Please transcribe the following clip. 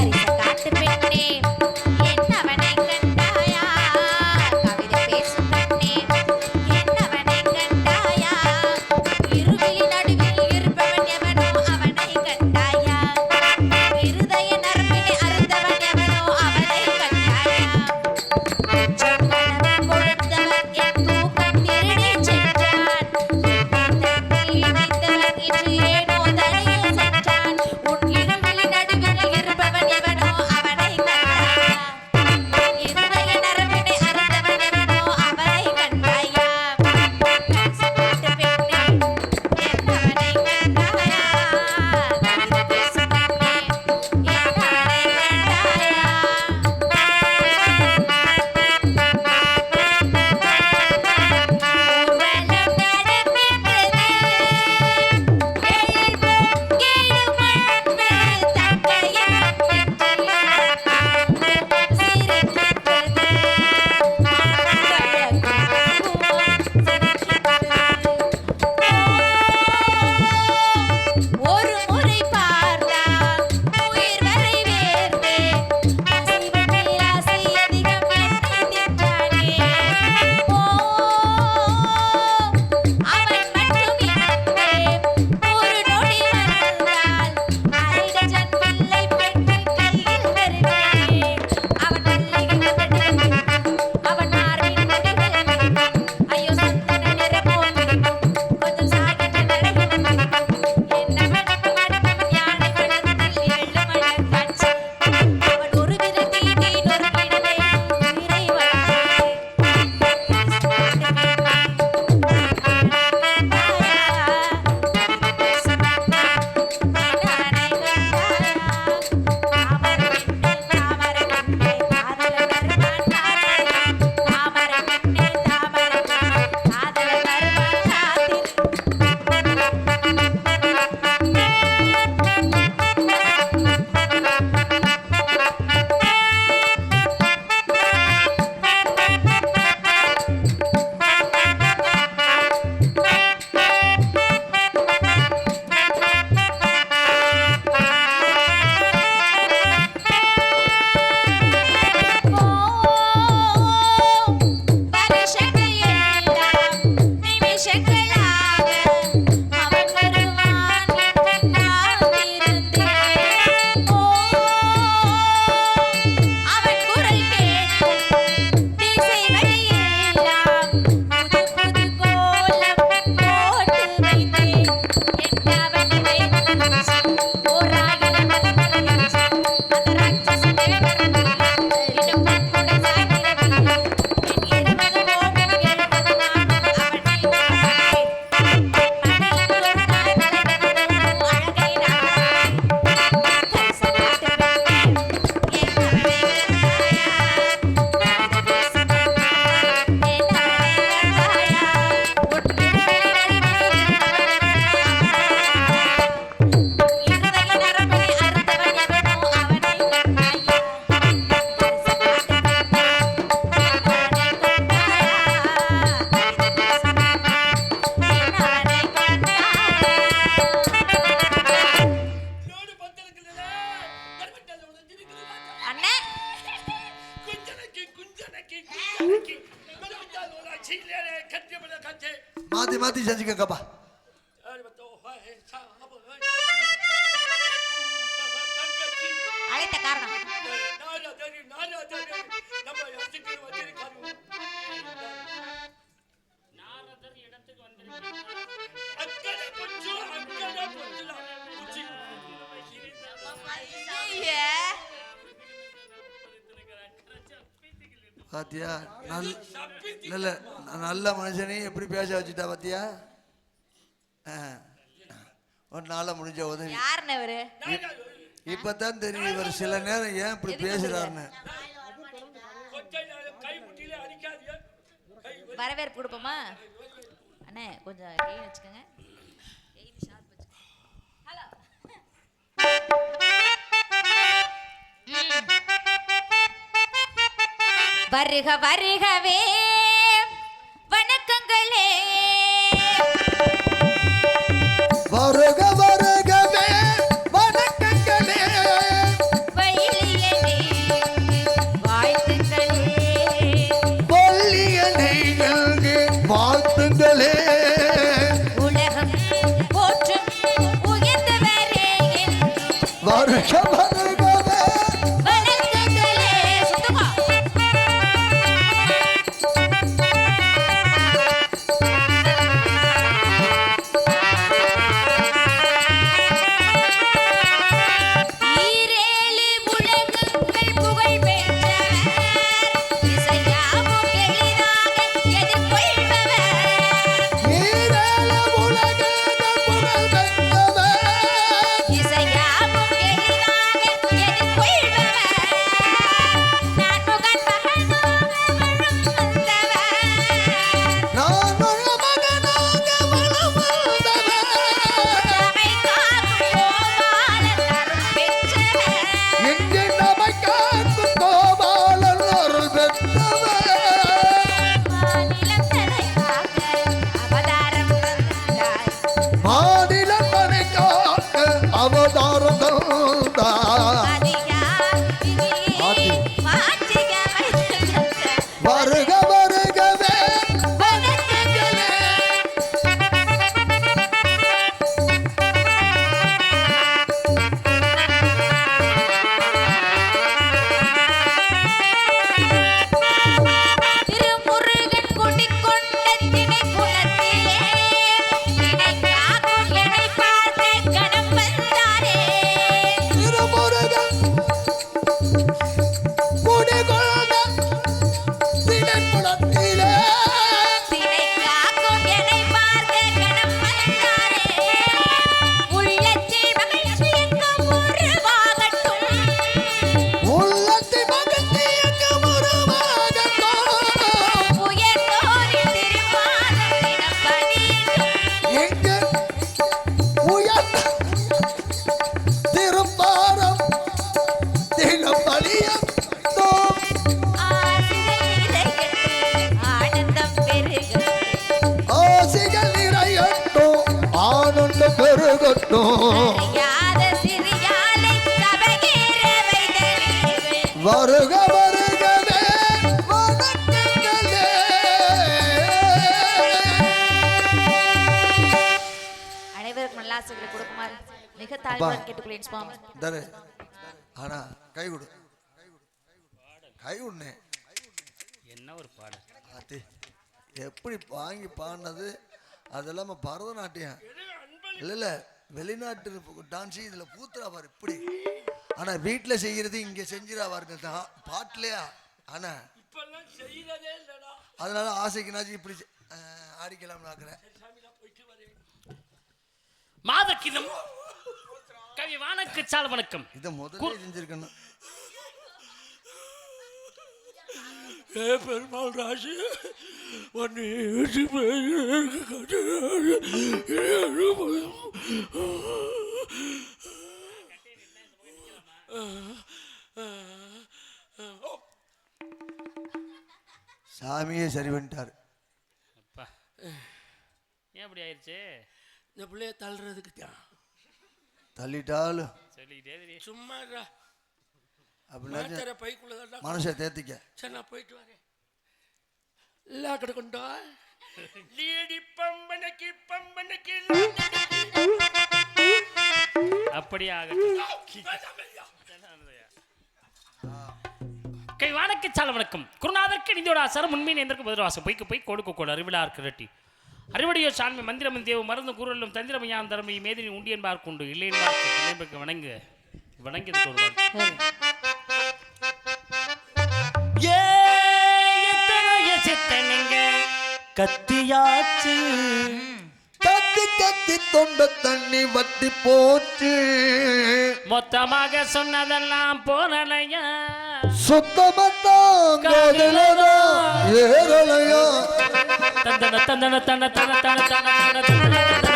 Daddy. 마디 마디 자지가 가봐. பாத்தியா? நல் இல்ல நல்ல மனுஷனையும் எப்படி பேச வச்சுட்டா பாத்தியா? ஆ. ஒரு நாள முடிஞ்ச உதவி. இப்பதான் தெரியும் இவர் சில நேரம் ஏன் இப்படி பேசுறாருன்னு. வரவேற்பு கொடுப்போமா? அண்ணே கொஞ்சம் வச்சுக்கோங்க. வருக வருகவே. வருக வருகவே அனைவருக்கும் நல்லாசைகளை கொடுக்குமாறு மிக தாழ்வுடன் கேட்டுக்கொள்கிறேன் சுவாமி. தரு ஆனா கை கொடு. கை விடுனே என்ன ஒரு பாடல்? ஆத்தி எப்படி வாங்கி பாடினது? அது இல்லாம பரதநாட்டியம். இல்ல இல்ல வெளிநாட்டு டான்ஸ் இதுல பூத்துறா பாரு இப்படி. ஆனா வீட்டுல செய்யறது இங்க செஞ்சிரா பாருங்க தான் பாட்டுலையா ஆனா அதனால ஆசைக்குனாச்சும் இப்படி செ- அஹ், ஆடிக்கலாம் ஆக்குறேன் மாதக்கிதம் கவி வானக்கு சால் வணக்கம் இதை முதல்ல செஞ்சிருக்கணும் ஏ பெருமாள் ராசி ஒன்று சாமியே சரி பண்ணிட்டாரு அப்பா ஏன் அப்படி ஆயிடுச்சு இந்த பிள்ளைய தள்ளுறதுக்கு தான் தள்ளிட்டாலும் சொல்லிக்கிட்டே. சும்மா. அப்படின்னா பைக்குள்ள மனசை தேத்திக்க சரி நான் போயிட்டு வரேன் இல்லா கிடக்குண்டா லேடி பம்பனைக்கு பம்பனைக்கு அப்படியே ஆகட்டும் கை சால வணக்கம். குருநாதற்கு நிதியோட ஆசாரம் உண்மையின் எந்தற்கு பதிலாசம் பொய்க்கு போய் கொடுக்க கோடு அறிவிழா இருக்கிறட்டி அறிவடியோ சாண்மை மந்திரமன் தேவ மருந்து குரலும் தந்திரமையாம் தரமை மேதினி உண்டியன் பார்க்குண்டு இல்லையன் பார்க்கு வணங்கு. வணங்கி ஒரு கத்தியாச்சு. கத்தி கத்தி தொண்ட தண்ணி வத்தி போச்சு. மொத்தமாக சொன்னதெல்லாம் போனலையா? சுத்தமத்தான் ஏறலையா தந்தன தந்தன தன தன தன தன தன